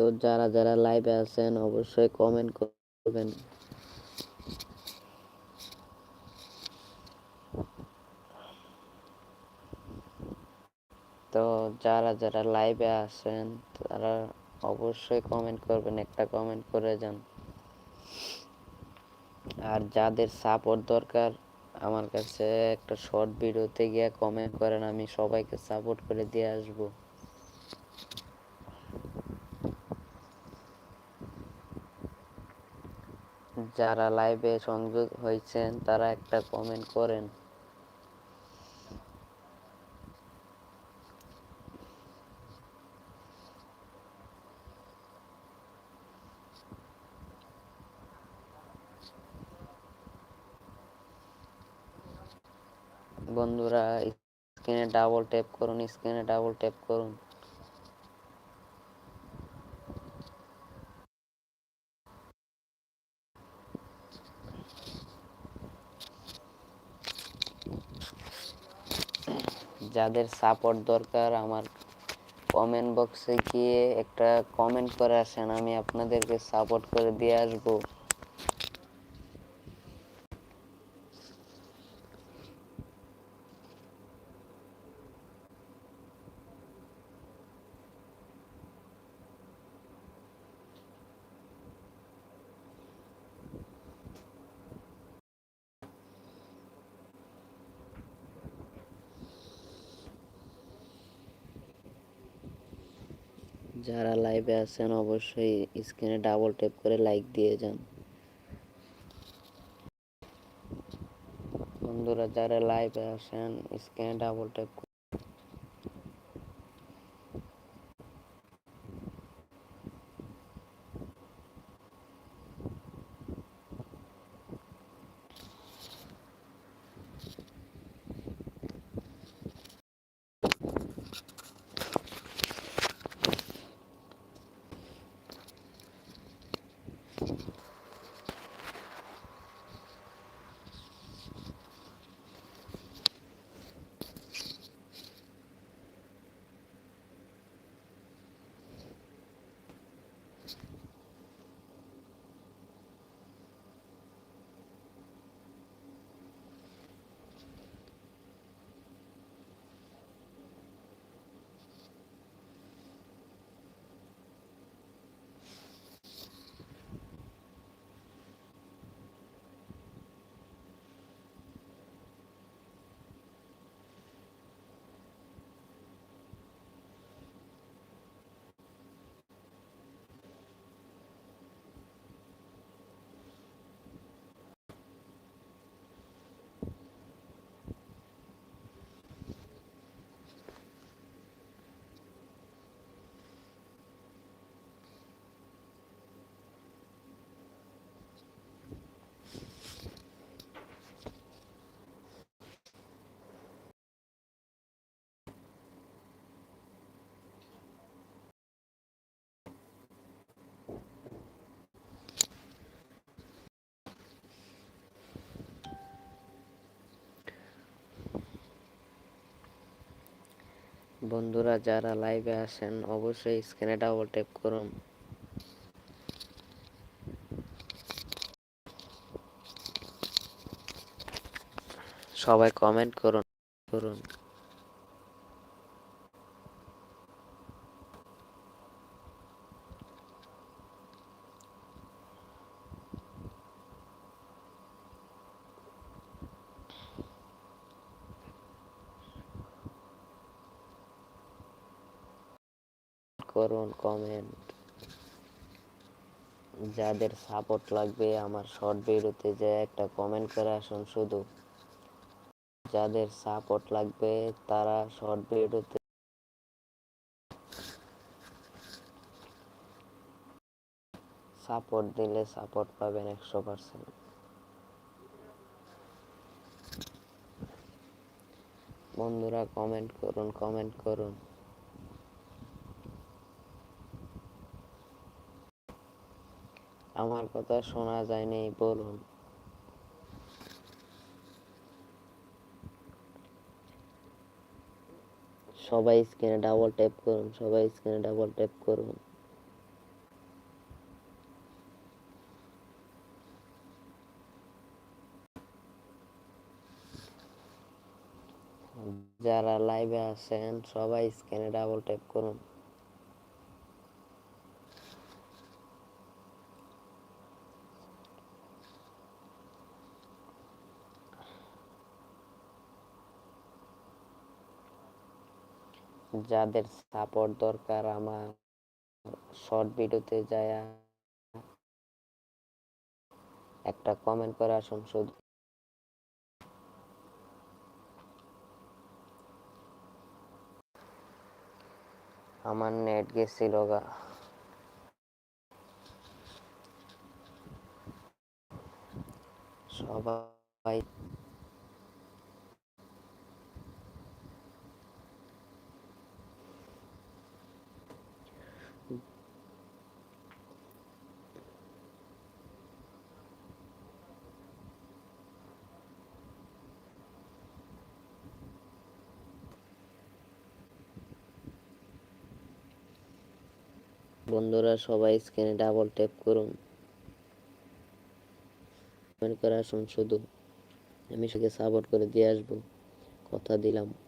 তো যারা যারা লাইভে আছেন, অবশ্যই কমেন্ট করবেন। তো যারা যারা লাইভে আছেন, তারা অবশ্যই কমেন্ট করবেন, একটা কমেন্ট করে যান। আর যাদের সাপোর্ট দরকার, আমার কাছে একটা শর্ট ভিডিওতে গিয়ে কমেন্ট করেন, আমি সবাইকে সাপোর্ট করে দিয়ে আসব। যারা লাইভে সংযোগ হয়েছেন, তারা একটা কমেন্ট করেন। বন্ধুরা স্ক্রিনে ডাবল ট্যাপ করুন স্ক্রিনে ডাবল ট্যাপ করুন। যাদের সাপোর্ট দরকার, আমার কমেন্ট বক্সে গিয়ে একটা কমেন্ট করে আসেন, আমি আপনাদেরকে সাপোর্ট করে দিয়ে আসব। যারা লাইভে আছেন, অবশ্যই স্ক্রিনে ডাবল ট্যাপ করে লাইক দিয়ে যান। বন্ধুরা, যারা লাইভে আসেন স্ক্রিনে ডাবল ট্যাপ বন্ধুরা যারা লাইভে আসেন অবশ্যই স্ক্রিনে ডাবল ট্যাপ করুন। সবাই কমেন্ট করুন করুন। করুন কমেন্ট যাদের সাপোর্ট লাগবে আমার শর্ট ভিডিওতে যে একটা কমেন্ট করে আসুন শুধু। যাদের সাপোর্ট লাগবে তারা শর্ট ভিডিওতে সাপোর্ট দিলে সাপোর্ট পাবেন একশো পার্সেন্ট বন্ধুরা কমেন্ট করুন কমেন্ট করুন। আমার কথা শোনা যায়নি, বলুন। সবাই স্ক্রিনে ডাবল ট্যাপ করুন, সবাই স্ক্রিনে ডাবল ট্যাপ করুন। যারা লাইভে আছেন, সবাই স্ক্রিনে ডাবল ট্যাপ করুন। যাদের সাপোর্ট দরকার, আমার শর্ট ভিডিওতে যায় একটা কমেন্ট করে আসুন, শুধু। আমার নেট গেছিল গা। সবাই বন্ধুরা, সবাই স্ক্রিনে ডাবল ট্যাপ করুন। করে আসুন শুধু। আমি সেকে সাপোর্ট করে দিয়ে আসব। কথা দিলাম।